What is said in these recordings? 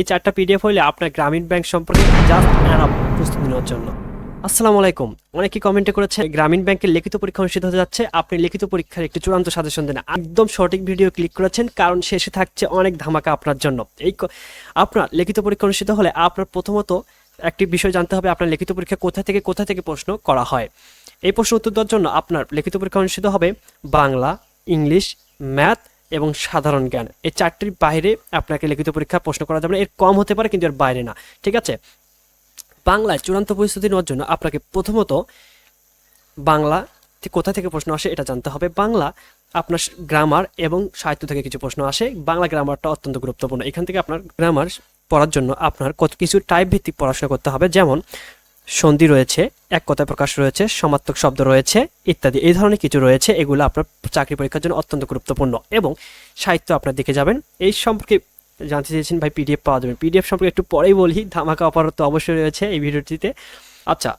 এই চারটা পিডিএফ হইলে আপনার গ্রামীণ ব্যাংক সম্পর্কে জাস্ট অ্যানাপ প্রস্তুতি নেওয়ার জন্য। আসসালামু আলাইকুম। অনেকে কমেন্টে করেছে গ্রামীণ ব্যাংকের লিখিত পরীক্ষা অনুষ্ঠিত হতে যাচ্ছে। আপনি লিখিত পরীক্ষার একটি চূড়ান্ত সাজেশন দেন। একদম সঠিক ভিডিও ক্লিক করেছেন, কারণ শেষে থাকছে অনেক ধামাকা আপনার জন্য। এই আপনার লিখিত পরীক্ষা অনুষ্ঠিত হলে আপনার প্রথমত একটি বিষয় জানতে হবে, আপনার লিখিত পরীক্ষা কোথা থেকে কোথা থেকে প্রশ্ন করা হয়। এই প্রশ্ন উত্তর দেওয়ার জন্য আপনার লিখিত পরীক্ষা অনুষ্ঠিত হবে বাংলা, ইংলিশ, ম্যাথ এবং সাধারণ জ্ঞান। এই চারটির বাইরে আপনাকে লিখিত পরীক্ষা প্রশ্ন করা যাবে না। এর কম হতে পারে, কিন্তু এর বাইরে না। ঠিক আছে? বাংলায় চূড়ান্ত পরিস্থিতি নেওয়ার জন্য আপনাকে প্রথমত বাংলা কোথা থেকে প্রশ্ন আসে এটা জানতে হবে। বাংলা আপনার গ্রামার এবং সাহিত্য থেকে কিছু প্রশ্ন আসে। বাংলা গ্রামারটা অত্যন্ত গুরুত্বপূর্ণ। এখান থেকে আপনার গ্রামার পড়ার জন্য আপনার কত কিছু টাইপ ভিত্তিক পড়াশোনা করতে হবে। যেমন সন্ধি রয়েছে, এক কথায় প্রকাশ রয়েছে সমার্থক শব্দ রয়েছে, ইত্যাদি। এই ধরনের কিছু রয়েছে, এগুলো আপনার চাকরি পরীক্ষার জন্য অত্যন্ত গুরুত্বপূর্ণ। এবং সাহিত্য আপনার দিকে যাবেন। এই সম্পর্কে জানতে চেয়েছেন ভাই পিডিএফ পাওয়া যাবে। পিডিএফ সম্পর্কে একটু পরেই বলি, ধামাকা অপার তো অবশ্যই রয়েছে এই ভিডিওটিতে। আচ্ছা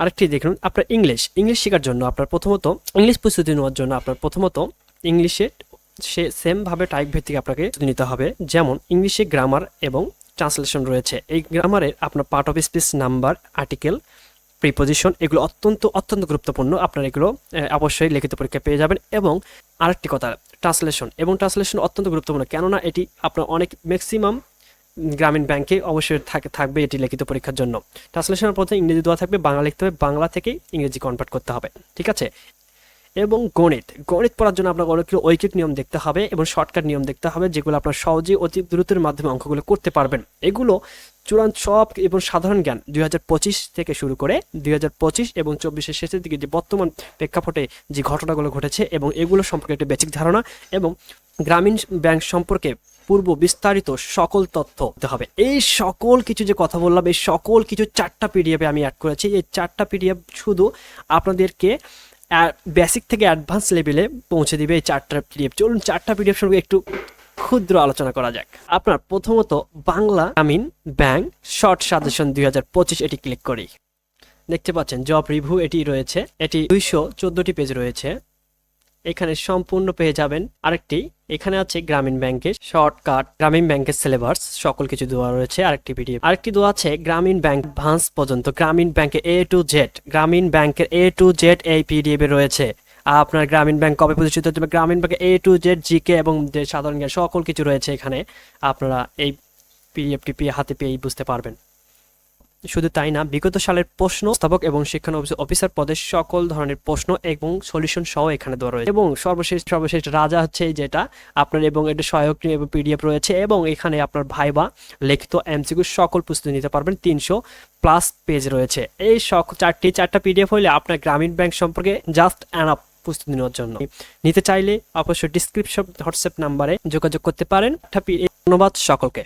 আরেকটি দেখুন, আপনার ইংলিশ। ইংলিশ শেখার জন্য আপনার প্রথমত, ইংলিশ প্রস্তুতি নেওয়ার জন্য আপনার প্রথমত ইংলিশে সে সেমভাবে টাইপ ভিত্তিক আপনাকে নিতে হবে। যেমন, ইংলিশে গ্রামার এবং ট্রান্সলেশন রয়েছে। এই গ্রামারে আপনার part of speech number article preposition এগুলো অত্যন্ত অত্যন্ত গুরুত্বপূর্ণ। আপনার এগুলো অবশ্যই লিখিত পরীক্ষা পেয়ে যাবেন এবং আরেকটি কথা, ট্রান্সলেশন। এবং ট্রান্সলেশন অত্যন্ত গুরুত্বপূর্ণ, কেননা এটি আপনার অনেক ম্যাক্সিমাম গ্রামীণ ব্যাংকে অবশ্যই থাকে, থাকবে এটি লিখিত পরীক্ষার জন্য। ট্রান্সলেশনের পথে ইংরেজি দেওয়া থাকবে, বাংলা লিখতে হবে, বাংলা থেকেই ইংরেজি কনভার্ট করতে হবে। ঠিক আছে? এবং গণিত। গণিত পড়ার জন্য আপনার অনেকগুলো ঐকিক নিয়ম দেখতে হবে এবং শর্টকাট নিয়ম দেখতে হবে, যেগুলো আপনার সহজেই অতি দ্রুতের মাধ্যমে অঙ্কগুলো করতে পারবেন। এগুলো চূড়ান্ত সব এবং সাধারণ জ্ঞান, দুই হাজার পঁচিশ থেকে শুরু করে দুই হাজার পঁচিশ এবং চব্বিশের শেষের দিকে যে বর্তমান প্রেক্ষাপটে যে ঘটনাগুলো ঘটেছে এবং এগুলো সম্পর্কে একটা বেসিক ধারণা এবং গ্রামীণ ব্যাংক সম্পর্কে পূর্ব বিস্তারিত সকল তথ্য দিতে হবে। এই সকল কিছু যে কথা বললাম, এই সকল কিছু চারটা পিডিএফে আমি অ্যাড করেছি। এই চারটা পিডিএফ শুধু আপনাদেরকে বেসিক থেকে অ্যাডভান্স লেভেলে পৌঁছে দিবে এই চারটা পিডিএফ চলুন চারটা পিডিএফ সঙ্গে একটু ক্ষুদ্র আলোচনা করা যাক। আপনার প্রথমত বাংলা গ্রামীণ ব্যাংক শর্ট সাজেশন দুই এটি ক্লিক করি। দেখতে পাচ্ছেন জব রিভিউ এটি রয়েছে। এটি দুইশো চোদ্দটি পেজ রয়েছে। এখানে সম্পূর্ণ পেয়ে যাবেন আরেকটি। এখানে আছে গ্রামীণ ব্যাংকের শর্টকাট গ্রামীণ ব্যাংকের সিলেবাস সকল কিছু দেওয়া রয়েছে, আরেকটি পিডিএফ আরেকটি দেওয়া আছে গ্রামীণ ব্যাংক ভান্স পর্যন্ত, গ্রামীণ ব্যাংকে এ টু জেড গ্রামীণ ব্যাংকের এ টু জেড এই পিডিএফ এ রয়েছে। আপনার গ্রামীণ ব্যাংক কবে প্রতিষ্ঠিত বা গ্রামীণ ব্যাংকে এ টু জেড জিকে এবং সাধারণ জ্ঞান, সকল কিছু রয়েছে এখানে। আপনারা এই পিডিএফটি পেয়ে হাতে পেয়েই বুঝতে পারবেন। শুধু তাই না, বিগত সালের প্রশ্ন স্থাপক এবং শিক্ষণ অফিসার পদে সকল ধরনের প্রশ্ন এবং সলিউশন সহ এখানে দেওয়া রয়েছে। এবং সর্বশেষ সর্বশেষ রাজা হচ্ছে যেটা, আপনার এবং এটা সহায়ক এবং পিডিএফ রয়েছে এবং এখানে আপনার ভাই ভাইবা লিখিত এমসিকিউ সকল প্রস্তুতি নিতে পারবেন, তিনশো প্লাস পেজ রয়েছে। এই সক, চারটি, চারটা পিডিএফ হলে আপনার গ্রামীণ ব্যাংক সম্পর্কে জাস্ট অ্যানাপ প্রস্তুতি নেওয়ার জন্য। নিতে চাইলে অবশ্যই ডিসক্রিপশন হোয়াটসঅ্যাপ নাম্বারে যোগাযোগ করতে পারেন। ধন্যবাদ সকলকে।